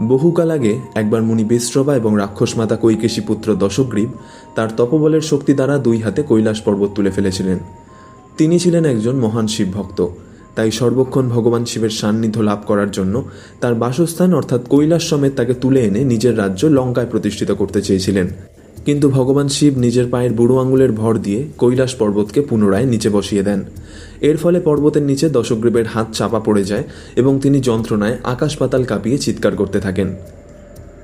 বহুকাল আগে একবার মুনি বিশ্রবা এবং রাক্ষস মাতা কৈকেশী পুত্র দশগ্রীব তার তপবলের শক্তি দ্বারা দুই হাতে কৈলাস পর্বত তুলে ফেলেছিলেন। তিনি ছিলেন একজন মহান শিব ভক্ত, তাই সর্বক্ষণ ভগবান শিবের সান্নিধ্য লাভ করার জন্য তার বাসস্থান অর্থাৎ কৈলাস সমেত তাকে তুলে এনে নিজের রাজ্য লঙ্কায় প্রতিষ্ঠিত করতে চেয়েছিলেন। কিন্তু ভগবান শিব নিজের পায়ের বুড়ো আঙুলের ভর দিয়ে কৈলাস পর্বতকে পুনরায় নিচে বসিয়ে দেন। এর ফলে পর্বতের নিচে দশগ্রীবের হাত চাপা পড়ে যায় এবং তিনি যন্ত্রণায় আকাশ পাতাল কাঁপিয়ে চিৎকার করতে থাকেন।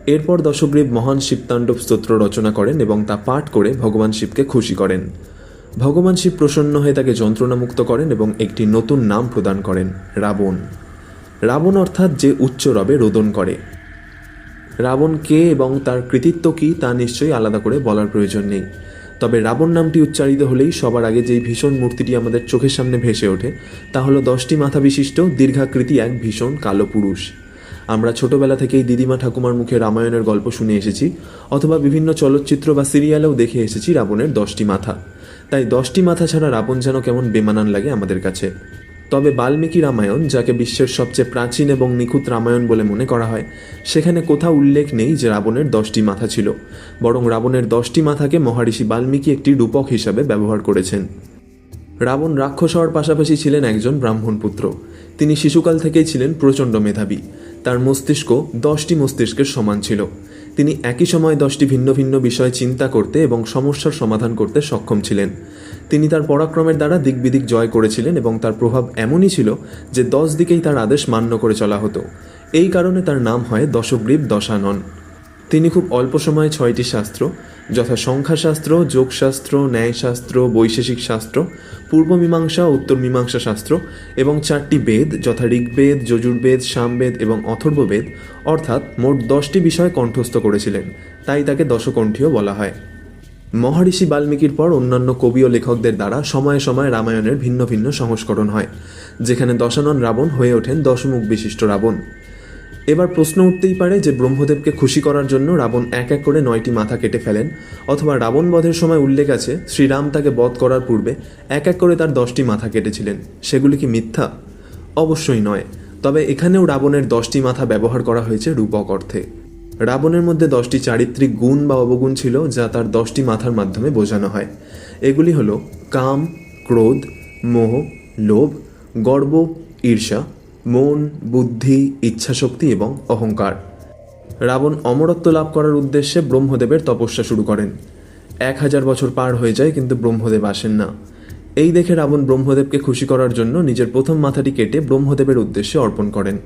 এরপর দশগ্রীব মহান শিবতাণ্ডব স্তোত্র রচনা করেন এবং তা পাঠ করে ভগবান শিবকে খুশি করেন। ভগবান শিব প্রসন্ন হয়ে তাকে যন্ত্রণামুক্ত করেন এবং একটি নতুন নাম প্রদান করেন, রাবণ। রাবণ অর্থাৎ যে উচ্চ রবে রোদন করে। রাবণ কে এবং তার কৃতিত্ব কী তা নিশ্চয়ই আলাদা করে বলার প্রয়োজন নেই। তবে রাবণ নামটি উচ্চারিত হলেই সবার আগে যেই ভীষণ মূর্তিটি আমাদের চোখের সামনে ভেসে ওঠে, তা হলো দশটি মাথা বিশিষ্ট দীর্ঘাকৃতি এক ভীষণ কালো পুরুষ। আমরা ছোটবেলা থেকেই দিদিমা ঠাকুমার মুখে রামায়ণের গল্প শুনে এসেছি, অথবা বিভিন্ন চলচ্চিত্র বা সিরিয়ালেও দেখে এসেছি রাবণের দশটি মাথা। তাই দশটি মাথা ছাড়া রাবণ যেন কেমন বেমানান লাগে আমাদের কাছে। তবে বাল্মীকি রামায়ণ, যাকে বিশ্বের সবচেয়ে প্রাচীন এবং নিখুঁত রামায়ণ বলে মনে করা হয়, সেখানে কোথাও উল্লেখ নেই যে রাবণের দশটি মাথা ছিল, বরং রাবণের দশটি মাথাকে মহারিষি বাল্মীকি একটি রূপক হিসাবে ব্যবহার করেছেন। রাবণ রাক্ষস হওয়ার পাশাপাশি ছিলেন একজন ব্রাহ্মণ পুত্র। তিনি শিশুকাল থেকেই ছিলেন প্রচণ্ড মেধাবী। তার মস্তিষ্ক দশটি মস্তিষ্কের সমান ছিল। তিনি একই সময় দশটি ভিন্ন ভিন্ন বিষয় চিন্তা করতে এবং সমস্যার সমাধান করতে সক্ষম ছিলেন। তিনি তার পরাক্রমের দ্বারা দিকবিদিক জয় করেছিলেন এবং তার প্রভাব এমনই ছিল যে দশ দিকেই তার আদেশ মান্য করে চলা হতো। এই কারণে তার নাম হয় দশগ্রীব দশানন। তিনি খুব অল্প সময়ে ছয়টি শাস্ত্র, যথা সংখ্যাশাস্ত্র, যোগশাস্ত্র, ন্যায়শাস্ত্র, বৈশেষিক শাস্ত্র, পূর্ব মীমাংসা, উত্তর মীমাংসা শাস্ত্র এবং চারটি বেদ, যথা ঋগ্বেদ, যজুর্বেদ, সামবেদ এবং অথর্ববেদ, অর্থাৎ মোট দশটি বিষয় কণ্ঠস্থ করেছিলেন। তাই তাকে দশকণ্ঠীয় বলা হয়। মহারিষি বাল্মীকির পর অন্যান্য কবি ও লেখকদের দ্বারা সময়ে সময়ে রামায়ণের ভিন্ন ভিন্ন সংস্করণ হয়, যেখানে দশানন রাবণ হয়ে ওঠেন দশমুখ বিশিষ্ট রাবণ। এবার প্রশ্ন উঠতেই পারে যে ব্রহ্মদেবকে খুশি করার জন্য রাবণ এক এক করে নয়টি মাথা কেটে ফেলেন, অথবা রাবণ বধের সময় উল্লেখ আছে, শ্রীরাম তাকে বধ করার পূর্বে এক এক করে তার দশটি মাথা কেটেছিলেন। সেগুলি কি মিথ্যা? অবশ্যই নয়। তবে এখানেও রাবণের দশটি মাথা ব্যবহার করা হয়েছে রূপক অর্থে। রাবণের মধ্যে দশটি চারিত্রিক গুণ বা অবগুণ ছিল, যা তার দশটি মাথার মাধ্যমে বোঝানো হয়। এগুলি হলো কাম, ক্রোধ, মোহ, লোভ, গর্ব, ঈর্ষা, মন, বুদ্ধি, ইচ্ছাশক্তি এবং অহংকার। রাবণ অমরত্ব লাভ করার উদ্দেশ্যে ব্রহ্মদেবের তপস্যা শুরু করেন। এক হাজার বছর পার হয়ে যায়, কিন্তু ব্রহ্মদেব আসেন না। এই দেখে রাবণ ব্রহ্মদেবকে খুশি করার জন্য নিজের প্রথম মাথাটি কেটে ব্রহ্মদেবের উদ্দেশ্যে অর্পণ করেন।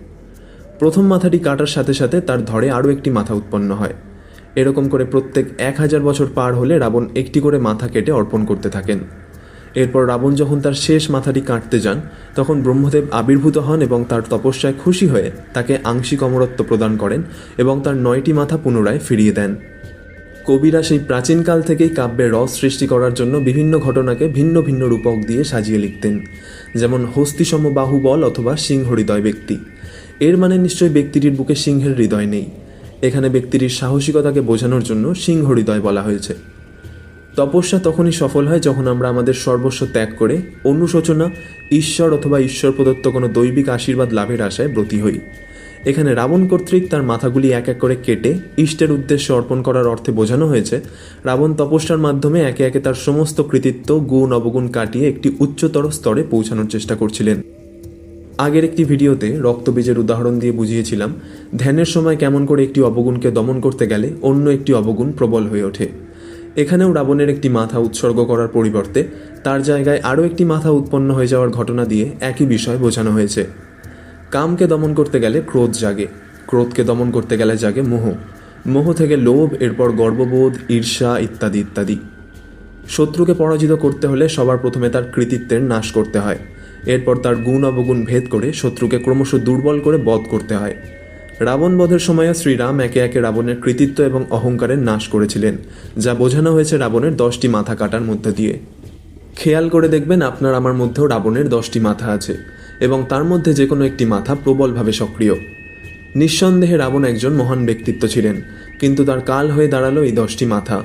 প্রথম মাথাটি কাটার সাথে সাথে তার ধরে আরও একটি মাথা উৎপন্ন হয়। এরকম করে প্রত্যেক এক হাজার বছর পার হলে রাবণ একটি করে মাথা কেটে অর্পণ করতে থাকেন। এরপর রাবণ যখন তার শেষ মাথাটি কাটতে যান, তখন ব্রহ্মদেব আবির্ভূত হন এবং তার তপস্যায় খুশি হয়ে তাকে আংশিক অমরত্ব প্রদান করেন এবং তার নয়টি মাথা পুনরায় ফিরিয়ে দেন। কবিরা সেই প্রাচীনকাল থেকেই কাব্যে রস সৃষ্টি করার জন্য বিভিন্ন ঘটনাকে ভিন্ন ভিন্ন রূপক দিয়ে সাজিয়ে লিখতেন, যেমন হস্তিসম বাহুবল অথবা সিংহ হৃদয় ব্যক্তি। এর মানে নিশ্চয়ই ব্যক্তিটির বুকে সিংহের হৃদয় নেই। এখানে ব্যক্তিটির সাহসিকতাকে বোঝানোর জন্য সিংহ হৃদয় বলা হয়েছে। তপস্যা তখনই সফল হয় যখন আমরা আমাদের সর্বস্ব ত্যাগ করে অনুশোচনা, ঈশ্বর অথবা ঈশ্বর প্রদত্ত কোনো দৈবিক আশীর্বাদ লাভের আশায় ব্রতী হই। এখানে রাবণ কর্তৃক তার মাথাগুলি এক এক করে কেটে ইষ্টের উদ্দেশ্যে অর্পণ করার অর্থে বোঝানো হয়েছে, রাবণ তপস্যার মাধ্যমে একে একে তার সমস্ত কৃতিত্ব, গুণ, অবগুণ কাটিয়ে একটি উচ্চতর স্তরে পৌঁছানোর চেষ্টা করছিলেন। আগের একটি ভিডিওতে রক্তবীজের উদাহরণ দিয়ে বুঝিয়েছিলাম, ধ্যানের সময় কেমন করে একটি অবগুণকে দমন করতে গেলে অন্য একটি অবগুণ প্রবল হয়ে ওঠে। এখানেও রাবণের একটি মাথা উৎসর্গ করার পরিবর্তে তার জায়গায় আরও একটি মাথা উৎপন্ন হয়ে যাওয়ার ঘটনা দিয়ে একই বিষয় বোঝানো হয়েছে। কামকে দমন করতে গেলে ক্রোধ জাগে, ক্রোধকে দমন করতে গেলে জাগে মোহ মোহ থেকে লোভ, এরপর গর্ববোধ, ঈর্ষা ইত্যাদি ইত্যাদি। শত্রুকে পরাজিত করতে হলে সবার প্রথমে তার কৃতিত্বের নাশ করতে হয়। এরপর তার গুণ অবগুণ ভেদ করে শত্রুকে ক্রমশ দুর্বল করে বধ করতে হয়। রাবণ বধের সময়ে শ্রীরাম একে একে রাবণের কৃতিত্ব এবং অহংকারের নাশ করেছিলেন, যা বোঝানো হয়েছে রাবণের দশটি মাথা কাটার মধ্যে দিয়ে। খেয়াল করে দেখবেন আপনার আমার মধ্যেও রাবণের দশটি মাথা আছে, এবং তার মধ্যে যে কোনো একটি মাথা প্রবলভাবে সক্রিয়। নিঃসন্দেহে রাবণ একজন মহান ব্যক্তিত্ব ছিলেন, কিন্তু তার কাল হয়ে দাঁড়াল এই দশটি মাথা।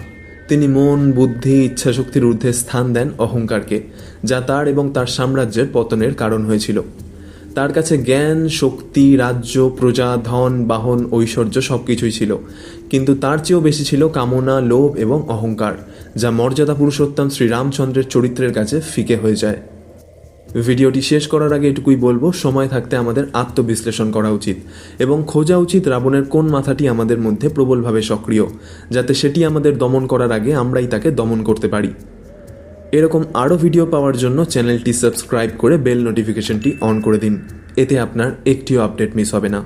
তিনি মন, বুদ্ধি, ইচ্ছাশক্তির ঊর্ধ্বে স্থান দেন অহংকারকে, যা তার এবং তার সাম্রাজ্যের পতনের কারণ হয়েছিল। তার কাছে জ্ঞান, শক্তি, রাজ্য, প্রজা, ধন, বাহন, ঐশ্বর্য সব কিছুই ছিল। কিন্তু তার চেয়েও বেশি ছিল কামনা, লোভ এবং অহংকার, যা মর্যাদা পুরুষোত্তম শ্রীরামচন্দ্রের চরিত্রের কাছে ফিকে হয়ে যায়। ভিডিওটি শেষ করার আগে এটুকুই বলব, সময় থাকতে আমাদের আত্মবিশ্লেষণ করা উচিত এবং খোঁজা উচিত রাবণের কোন মাথাটি আমাদের মধ্যে প্রবলভাবে সক্রিয়, যাতে সেটি আমাদের দমন করার আগে আমরাই তাকে দমন করতে পারি। এরকম আরও ভিডিও পাওয়ার জন্য চ্যানেলটি সাবস্ক্রাইব করে বেল নোটিফিকেশনটি অন করে দিন, এতে আপনার একটিও আপডেট মিস হবে না।